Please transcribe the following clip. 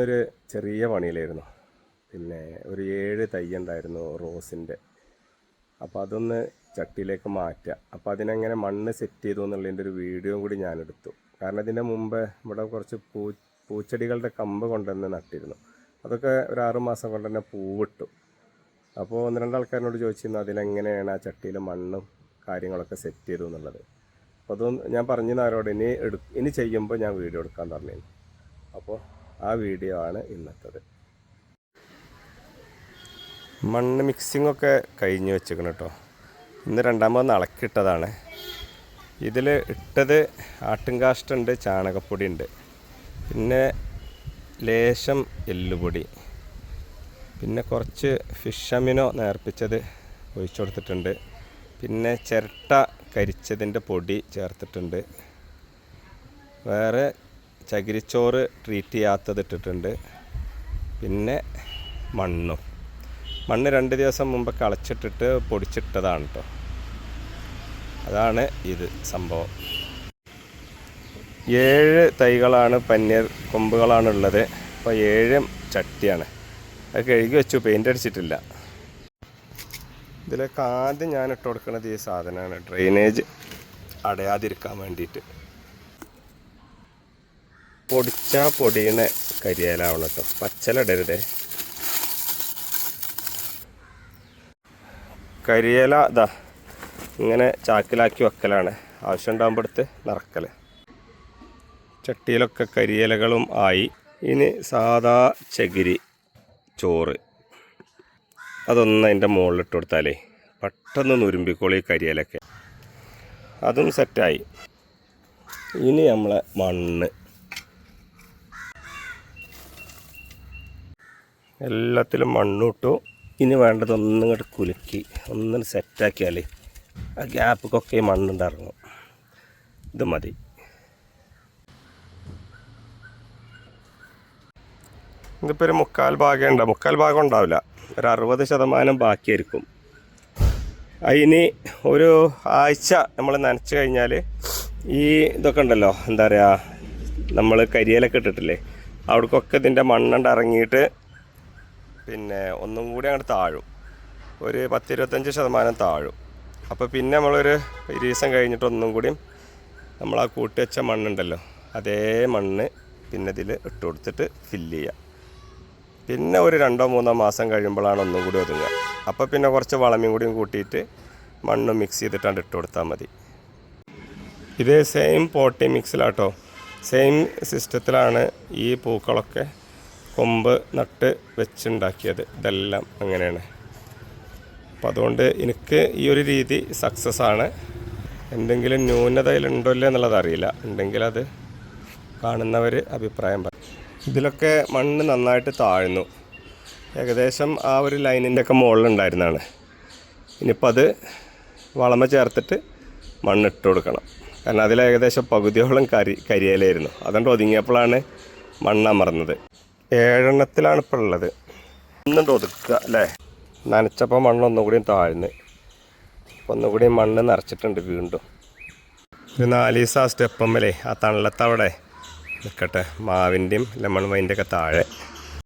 ഒരു ചെറിയ പണിയിലായിരുന്നു. പിന്നെ ഒരു ഏഴ് തൈ ഉണ്ടായിരുന്നു റോസിന്റെ. അപ്പോൾ അതൊന്ന് ചട്ടിയിലേക്ക് മാറ്റുക. അപ്പോൾ അതിനെങ്ങനെ മണ്ണ് സെറ്റ് ചെയ്തു എന്നുള്ളതിന്റെ ഒരു വീഡിയോ കൂടി ഞാൻ എടുത്തു കാരണം ഇതിന്റെ മുമ്പ് ഇവിടെ കുറച്ച് പൂ പൂച്ചെടികളുടെ കമ്പ് കൊണ്ടുവന്ന് നട്ടിരുന്നു. അതൊക്കെ ഒരു ആറുമാസം കൊണ്ട് തന്നെ പൂവിട്ടു. അപ്പോൾ ഒന്ന് രണ്ട് ചോദിച്ചിരുന്നു അതിലെങ്ങനെയാണ് ആ ചട്ടിയിൽ മണ്ണും കാര്യങ്ങളൊക്കെ സെറ്റ് ചെയ്തു എന്നുള്ളത്? അപ്പോൾ അതൊന്നും ഞാൻ പറഞ്ഞിരുന്ന ആരോട് ഇനി എടു ഇനി ചെയ്യുമ്പോൾ ഞാൻ വീഡിയോ എടുക്കാൻ പറഞ്ഞിരുന്നു അപ്പോൾ ആ വീഡിയോ ആണ് ഇന്നത്തത്. മണ്ണ് മിക്സിംഗ് ഒക്കെ കഴിഞ്ഞ് വെച്ചേക്കണം കേട്ടോ ഇന്ന് രണ്ടാമത് അളക്കിട്ടതാണ് ഇതിൽ ഇട്ടത് ആട്ടുംകാഷ്ടുണ്ട് ചാണകപ്പൊടി ഉണ്ട്. പിന്നെ ലേശം എല്ലുപൊടി. പിന്നെ കുറച്ച് ഫിഷ് അമിനോ നേർപ്പിച്ചത് ഒഴിച്ചു കൊടുത്തിട്ടുണ്ട്. പിന്നെ ചിരട്ട കരിച്ചതിന്റെ പൊടി ചേർത്തിട്ടുണ്ട്. വേറെ ചകിരിച്ചോറ് ട്രീറ്റ് ചെയ്യാത്തത് ഇട്ടിട്ടുണ്ട്. പിന്നെ മണ്ണും. മണ്ണ് രണ്ട് ദിവസം മുമ്പ് കളച്ചിട്ടിട്ട് പൊടിച്ചിട്ടതാണ് കേട്ടോ അതാണ് ഇത് സംഭവം. ഏഴ് തൈകളാണ് പന്നീർ കൊമ്പുകളാണ് ഉള്ളത് അപ്പോൾ ഏഴും ചട്ടിയാണ്. അത് കഴുകി വെച്ചു പെയിന്റ് അടിച്ചിട്ടില്ല. ഇതിലേക്ക് ആദ്യം ഞാൻ ഇട്ട് കൊടുക്കുന്നത് ഈ സാധനമാണ്. ഡ്രെയിനേജ് അടയാതിരിക്കാൻ വേണ്ടിയിട്ട്. പൊടിച്ച പൊടിയണ കരിയേലാവണം കേട്ടോ പച്ചലിടരുതേ കരിയേല ഇതാ ഇങ്ങനെ ചാക്കിലാക്കി വെക്കലാണ്. ആവശ്യം ഉണ്ടാകുമ്പോൾ എടുത്ത് നിറക്കൽ ചട്ടിയിലൊക്കെ കരിയിലകളും ആയി. ഇനി സാധാ ചകിരി ചോറ്. അതൊന്ന് അതിന്റെ മുകളിലിട്ട് കൊടുത്താലേ പെട്ടെന്ന് നുരുമ്പിക്കോളി കരിയിലൊക്കെ. അതും സെറ്റായി ഇനി നമ്മളെ മണ്ണ്. എല്ലാത്തിലും മണ്ണിട്ടു. ഇനി വേണ്ടത് ഒന്നും ഇങ്ങോട്ട് കുലുക്കി ഒന്നും സെറ്റാക്കിയാൽ ആ ഗ്യാപ്പൊക്കെ മണ്ണുണ്ടിറങ്ങും ഇത് മതി. ഇതിപ്പോൾ ഒരു മുക്കാൽ ഭാഗം ഉണ്ടാവും മുക്കാൽ ഭാഗം ഉണ്ടാവില്ല. ഒരു അറുപത് ശതമാനം ബാക്കിയായിരിക്കും. അതിന് ഒരു ആഴ്ച നമ്മൾ നനച്ച് കഴിഞ്ഞാൽ ഈ ഇതൊക്കെ ഉണ്ടല്ലോ എന്താ പറയുക നമ്മൾ കരിയിലൊക്കെ ഇട്ടിട്ടില്ലേ അവിടേക്കൊക്കെ ഇതിന്റെ മണ്ണുണ്ട് ഇറങ്ങിയിട്ട് പിന്നെ ഒന്നും കൂടി അങ്ങോട്ട് താഴും. ഒരു പത്തിരുപത്തഞ്ച് ശതമാനം താഴും. അപ്പോൾ പിന്നെ നമ്മളൊരു ഒരു ദിവസം കഴിഞ്ഞിട്ട് ഒന്നും കൂടി നമ്മൾ ആ കൂട്ടി വെച്ച മണ്ണുണ്ടല്ലോ അതേ മണ്ണ് പിന്നെ ഇതിൽ ഇട്ട് കൊടുത്തിട്ട് ഫില്ല് ചെയ്യുക പിന്നെ ഒരു രണ്ടോ മൂന്നോ മാസം കഴിയുമ്പോഴാണ് ഒന്നും കൂടി ഒതുങ്ങുക. അപ്പോൾ പിന്നെ കുറച്ച് വളമയും കൂടിയും കൂട്ടിയിട്ട് മണ്ണും മിക്സ് ചെയ്തിട്ടാണ് ഇട്ട് കൊടുത്താൽ മതി. ഇതേ സെയിം പോട്ടി മിക്സിലാട്ടോ സെയിം സിസ്റ്റത്തിലാണ് ഈ പൂക്കളൊക്കെ കൊമ്പ് നട്ട് വെച്ചുണ്ടാക്കിയത്. ഇതെല്ലാം അങ്ങനെയാണ്. അപ്പോൾ അതുകൊണ്ട് എനിക്ക് ഈ ഒരു രീതി സക്സസ് ആണ്. എന്തെങ്കിലും ന്യൂനത ഇല്ല എന്നുള്ളത് അറിയില്ല. ഉണ്ടെങ്കിൽ അത് കാണുന്നവർ അഭിപ്രായം പറയും ഇതിലൊക്കെ മണ്ണ് നന്നായിട്ട് താഴ്ന്നു. ഏകദേശം ആ ഒരു ലൈനിന്റെ ഒക്കെ മുകളിലുണ്ടായിരുന്നതാണ്. ഇനിയിപ്പോൾ അത് വളമ ചേർത്തിട്ട് മണ്ണിട്ട് കൊടുക്കണം. കാരണം അതിൽ ഏകദേശം പകുതിയോളം കരി കരിയിലായിരുന്നു അതുകൊണ്ട് ഒതുങ്ങിയപ്പോഴാണ് മണ്ണമർന്നത് ഏഴെണ്ണത്തിലാണ് ഇപ്പോൾ ഉള്ളത്. ഒന്നും ഒതുക്കുക അല്ലേ? നനച്ചപ്പോൾ മണ്ണ് ഒന്നുകൂടി താഴ്ന്ന്. ഒന്നുകൂടി മണ്ണ് നിറച്ചിട്ടുണ്ട് വീണ്ടും. ഒരു നാല് ദിവസം ആ സ്റ്റെപ്പമ്മലേ ആ തണലത്തവിടെ നിൽക്കട്ടെ മാവിന്റെയും ലെമൺ വൈന്റെയൊക്കെ താഴെ.